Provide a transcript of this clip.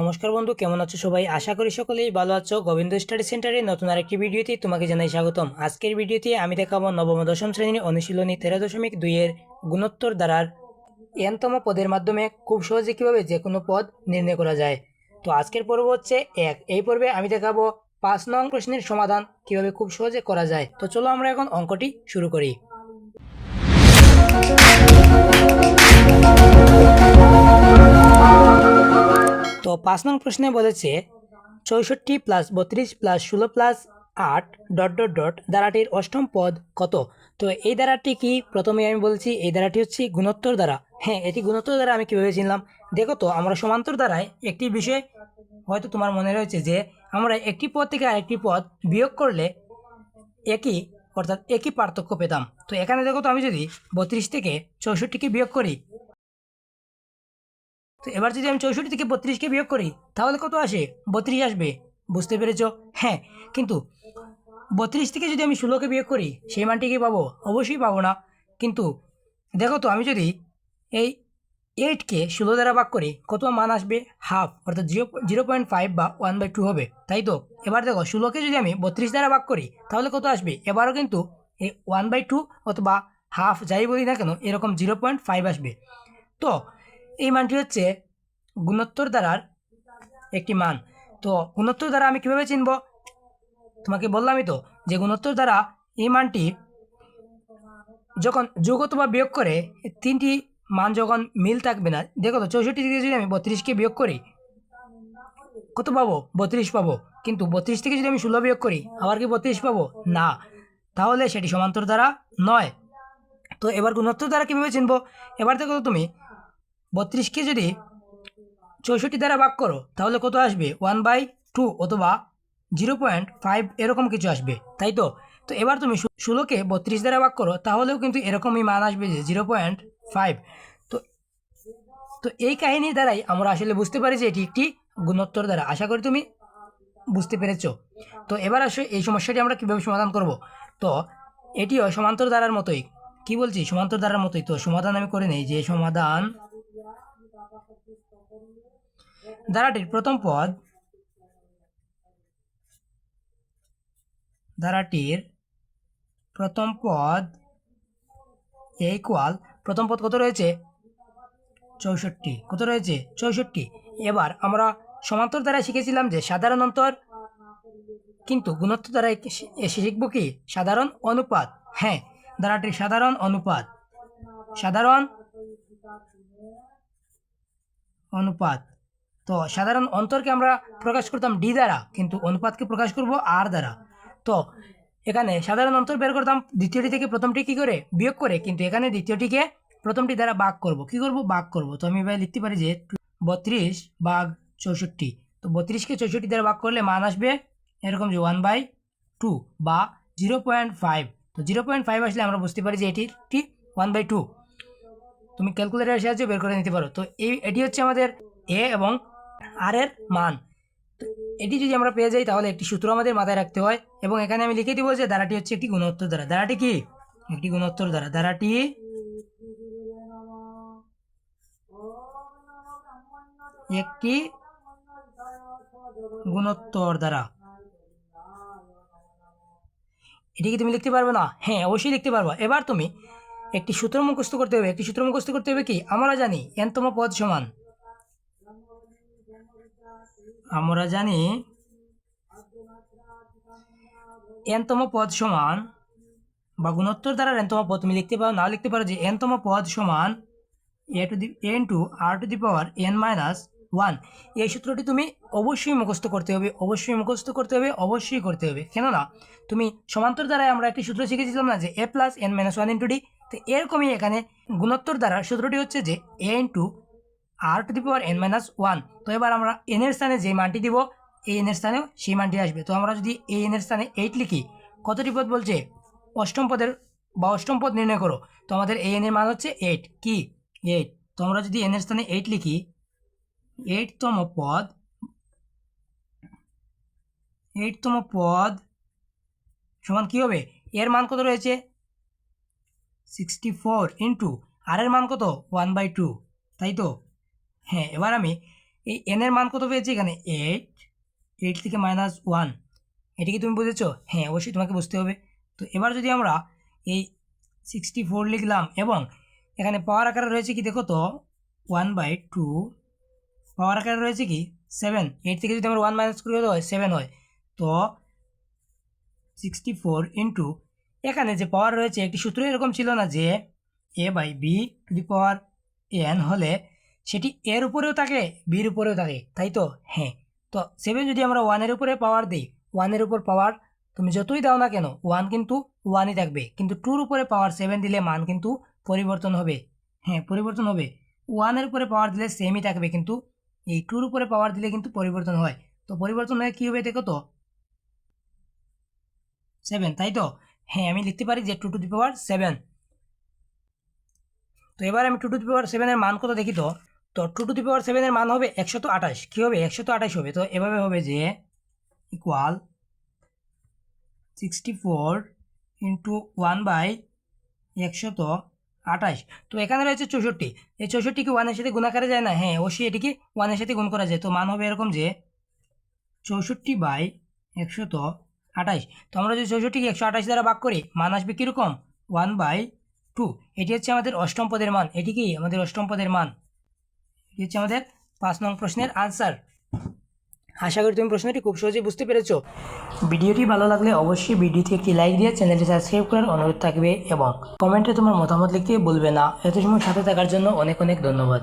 নমস্কার বন্ধু, কেমন আছো সবাই? আশা করি সকলেই ভালো আছো। গোবিন্দ স্টাডি সেন্টারে নতুন আরেকটি ভিডিওতে তোমাকে জানাই স্বাগতম। আজকের ভিডিওতে আমি দেখাবো নবম, দশম শ্রেণির অনুশীলনী তেরো দশমিক দুইয়ের গুণোত্তর দ্বারার এনতম পদের মাধ্যমে খুব সহজে কীভাবে যে কোনো পদ নির্ণয় করা যায়। তো আজকের পর্ব হচ্ছে এক। এই পর্বে আমি দেখাবো পাঁচ নং প্রশ্নের সমাধান কীভাবে খুব সহজে করা যায়। তো চলো আমরা এখন অঙ্কটি শুরু করি। পাঁচ নং প্রশ্নে বলেছে চৌষট্টি প্লাস বত্রিশ প্লাস ষোলো প্লাস আট ডট ডট ডট দ্বারাটির অষ্টম পদ কত? তো এই দ্বারাটি কি? প্রথমে আমি বলছি, এই দ্বারাটি হচ্ছে গুণোত্তর দ্বারা হ্যাঁ এটি গুণোত্তর দ্বারা আমি কীভাবে চিনলাম? দেখো তো, আমরা সমান্তর দ্বারায় একটি বিষয় হয়তো তোমার মনে রয়েছে যে, আমরা একটি পদ থেকে আরেকটি পদ বিয়োগ করলে একই, অর্থাৎ একই পার্থক্য পেতাম। তো এখানে দেখো তো আমি যদি বত্রিশ থেকে চৌষট্টিকে বিয়োগ করি তো এবার যদি আমি চৌষট্টি থেকে বত্রিশকে বিয়োগ করি, তাহলে কত আসে? বত্রিশ আসবে। বুঝতে পেরেছ? হ্যাঁ কিন্তু বত্রিশ থেকে যদি আমি ষোলোকে বিয়োগ করি, সেই মানটি কি পাবো? অবশ্যই পাবো না। কিন্তু দেখো তো, আমি যদি এই এইটকে ষোলো দ্বারা ভাগ করি, কত মান আসবে? হাফ অর্থাৎ জিরো জিরো পয়েন্ট ফাইভ বা ওয়ান বাই টু হবে। তাই তো? এবার দেখো, ষোলোকে যদি আমি বত্রিশ দ্বারা ভাগ করি, তাহলে কত আসবে? এবারও কিন্তু এই ওয়ান বাই টু অথবা হাফ যাই বলি না কেন, এরকম জিরো পয়েন্ট ফাইভ আসবে। তো এই মানটি হচ্ছে গুণোত্তর দ্বারার একটি মান। তো গুণোত্তর দ্বারা আমি কীভাবে চিনব? তোমাকে বললামই তো যে গুণোত্তর দ্বারা এই মানটি যখন যোগ অথবা বিয়োগ করে তিনটি মান যখন মিল থাকবে না, দেখো তো চৌষট্টি থেকে যদি আমি বত্রিশকে বিয়োগ করি, কত পাবো? বত্রিশ পাবো। কিন্তু বত্রিশ থেকে যদি আমি ষোলো বিয়োগ করি, আবার কি বত্রিশ পাবো? না। তাহলে সেটি সমান্তর দ্বারা নয়। তো এবার গুণোত্তর দ্বারা কীভাবে চিনবো? এবার দেখো তুমি বত্রিশকে যদি চৌষট্টি দ্বারা ভাগ করো, তাহলে কত আসবে? ওয়ান বাই টু অথবা জিরো পয়েন্ট ফাইভ এরকম কিছু আসবে, তাই তো? তো এবার তুমি ষোলোকে বত্রিশ দ্বারা ভাগ করো, তাহলেও কিন্তু এরকমই মান আসবে যে জিরো পয়েন্ট ফাইভ তো তো এই কাহিনীর দ্বারাই আমরা আসলে বুঝতে পারি যে এটি একটি গুণোত্তর দ্বারা। আশা করি তুমি বুঝতে পেরেছ। তো এবার আসো, এই সমস্যাটি আমরা কীভাবে সমাধান করব? তো, এটিও সমান্তর দ্বারার মতোই। কি বলছি? সমান্তর দ্বারার মতোই। তো সমাধান আমি করে নেই যে সমাধান ধারাটির প্রথম পদ ধারাটির প্রথম পদ ইকুয়াল প্রথম পদ কত রয়েছে? চৌষট্টি। কত রয়েছে? চৌষট্টি। এবার আমরা সমান্তর দ্বারা শিখেছিলাম যে সাধারণ অন্তর, কিন্তু গুণত্ব দ্বারা শিখব কি? সাধারণ অনুপাত। হ্যাঁ ধারাটির সাধারণ অনুপাত। সাধারণ অনুপাত। তো সাধারণ অন্তরকে আমরা প্রকাশ করতাম ডি দ্বারা, কিন্তু অনুপাতকে প্রকাশ করব আর দ্বারা। তো এখানে সাধারণ অন্তর বের করতাম, দ্বিতীয়টি থেকে প্রথমটি কী করে? বিয়োগ করে, কিন্তু এখানে দ্বিতীয়টিকে প্রথমটি দ্বারা ভাগ করব। কি করব? ভাগ করব। তো আমি এবার লিখতে পারি যে বত্রিশ বাঘ চৌষট্টি। তো বত্রিশকে চৌষট্টি দ্বারা ভাগ করলে মান আসবে এরকম যে ওয়ান বাই টু বা জিরো পয়েন্ট ফাইভ তো জিরো পয়েন্ট ফাইভ আসলে আমরা বুঝতে পারি যে এটি একটি ওয়ান বাই টু তুমি ক্যালকুলেটারের সাহায্যে বের করে নিতে পারো। তো এই, এটি হচ্ছে আমাদের এ এবং আর এর মান। এটি যদি আমরা পেয়ে যাই, তাহলে একটি সূত্র আমাদের মাথায় রাখতে হয়, এবং এখানে আমি লিখে দিব যে ধারাটি হচ্ছে একটি গুণোত্তর দ্বারা ধারাটি কি? একটি গুণোত্তর দ্বারা ধারাটি একটি গুণোত্তর দ্বারা এটি কি তুমি লিখতে পারবে না? হ্যাঁ অবশ্যই লিখতে পারব। এবার তুমি একটি সূত্র মুখস্থ করতে হবে। একটি সূত্র মুখস্থ করতে হবে কি? আমরা জানি এনতম পদ সমান। আমরা জানি এনতম পদ সমান, বা গুণোত্তর দ্বারা এনতম পদ তুমি লিখতে পারো, না লিখতে পারো যে এনতম পদ সমান A to the N to R to the power N minus one এই সূত্রটি তুমি অবশ্যই মুখস্থ করতে হবে, অবশ্যই মুখস্থ করতে হবে, অবশ্যই করতে হবে। কেননা, তুমি সমান্তর দ্বারায় আমরা একটি সূত্র শিখেছিলাম না যে A plus N minus one into D তো এরকমই এখানে গুণোত্তর দ্বারা সূত্রটি হচ্ছে যে A into R to the power N minus one তো এবার আমরা এন এর স্থানে যে মানটি দিব, এই এন এর স্থানেও সেই মানটি আসবে। তো আমরা যদি এই এন এর স্থানে এইট লিখি কতটি পদ বলছে? অষ্টম পদের বা অষ্টম পদ নির্ণয় করো। তো আমাদের এই এন এর মান হচ্ছে এইট কি? এইট তো আমরা যদি এন এর স্থানে এইট লিখি এইটতম পদ এইটতম পদ সমান কী হবে? এর মান কত রয়েছে? সিক্সটি ফোর ইন্টু আর এর মান কত? ওয়ান বাই টু তাই তো? হ্যাঁ এবার আমি এই এনের মান কত পেয়েছি এখানে? এইট এইট থেকে মাইনাস ওয়ান এটা কি তুমি বুঝেছ? হ্যাঁ অবশ্যই তোমাকে বুঝতে হবে। তো এবার যদি আমরা এই সিক্সটি ফোর লিখলাম এবং এখানে পাওয়ার আকারে রয়েছে কি দেখো তো? ওয়ান বাই টু পাওয়ার আকারে রয়েছে কি? সেভেন এইট থেকে যদি আমরা ওয়ান মাইনাস করি হয়? সেভেন হয়। তো সিক্সটি ফোর ইন্টু এখানে যে পাওয়ার রয়েছে, একটি সূত্র এরকম ছিল না যে A by B to the power N হলে সেটি এর উপরেও থাকে, বির উপরেও থাকে, তাই তো? হ্যাঁ। তো সেভেন যদি আমরা ওয়ানের উপরে পাওয়ার দিই ওয়ানের উপর পাওয়ার তুমি যতই দাও না কেন ওয়ান কিন্তু ওয়ানই থাকবে। কিন্তু টুর উপরে পাওয়ার সেভেন দিলে মান কিন্তু পরিবর্তন হবে। হ্যাঁ পরিবর্তন হবে। ওয়ানের উপরে পাওয়ার দিলে সেমই থাকবে, কিন্তু এই টুর উপরে পাওয়ার দিলে কিন্তু পরিবর্তন হয়। তো পরিবর্তন হয়ে কী হবে দেখো তো? সেভেন তাই তো? হ্যাঁ আমি লিখতে পারি যে two to the power seven তো এবার আমি টু টু দি পাওয়ার সেভেনের মান কত দেখি তো? তো টু টু দি পাওয়ার সেভেনের মান হবে একশত আঠাশ। কী হবে? একশত আঠাশ হবে। তো এভাবে হবে যে equal sixty four into one by একশত আঠাশ। তো এখানে রয়েছে চৌষট্টি। এই চৌষট্টিকে ওয়ানের সাথে গুণ করা যায় না? হ্যাঁ অবশ্যই এটিকে ওয়ানের সাথে গুণ করা যায়। তো মান হবে এরকম যে চৌষট্টি বাই একশত আঠাশ। তো আমরা যদি চৌষট্টিকে একশো আঠাশ দ্বারা ভাগ করি, মান আসবে কীরকম? ওয়ান বাই টু এটি হচ্ছে আমাদের অষ্টম পদের মান। এটি কি? আমাদের অষ্টম পদের মান। হচ্ছে আমাদের পাঁচ নং প্রশ্নের আনসার আশা করি তুমি প্রশ্নটি খুব সহজেই বুঝতে পেরেছ। ভিডিওটি ভালো লাগলে অবশ্যই ভিডিওতে একটি লাইক দিয়ে চ্যানেলটি সাবস্ক্রাইব করার অনুরোধ থাকবে এবং কমেন্টে তোমার মতামত লিখতে বলবে না। এত সময় সাথে থাকার জন্য অনেক অনেক ধন্যবাদ।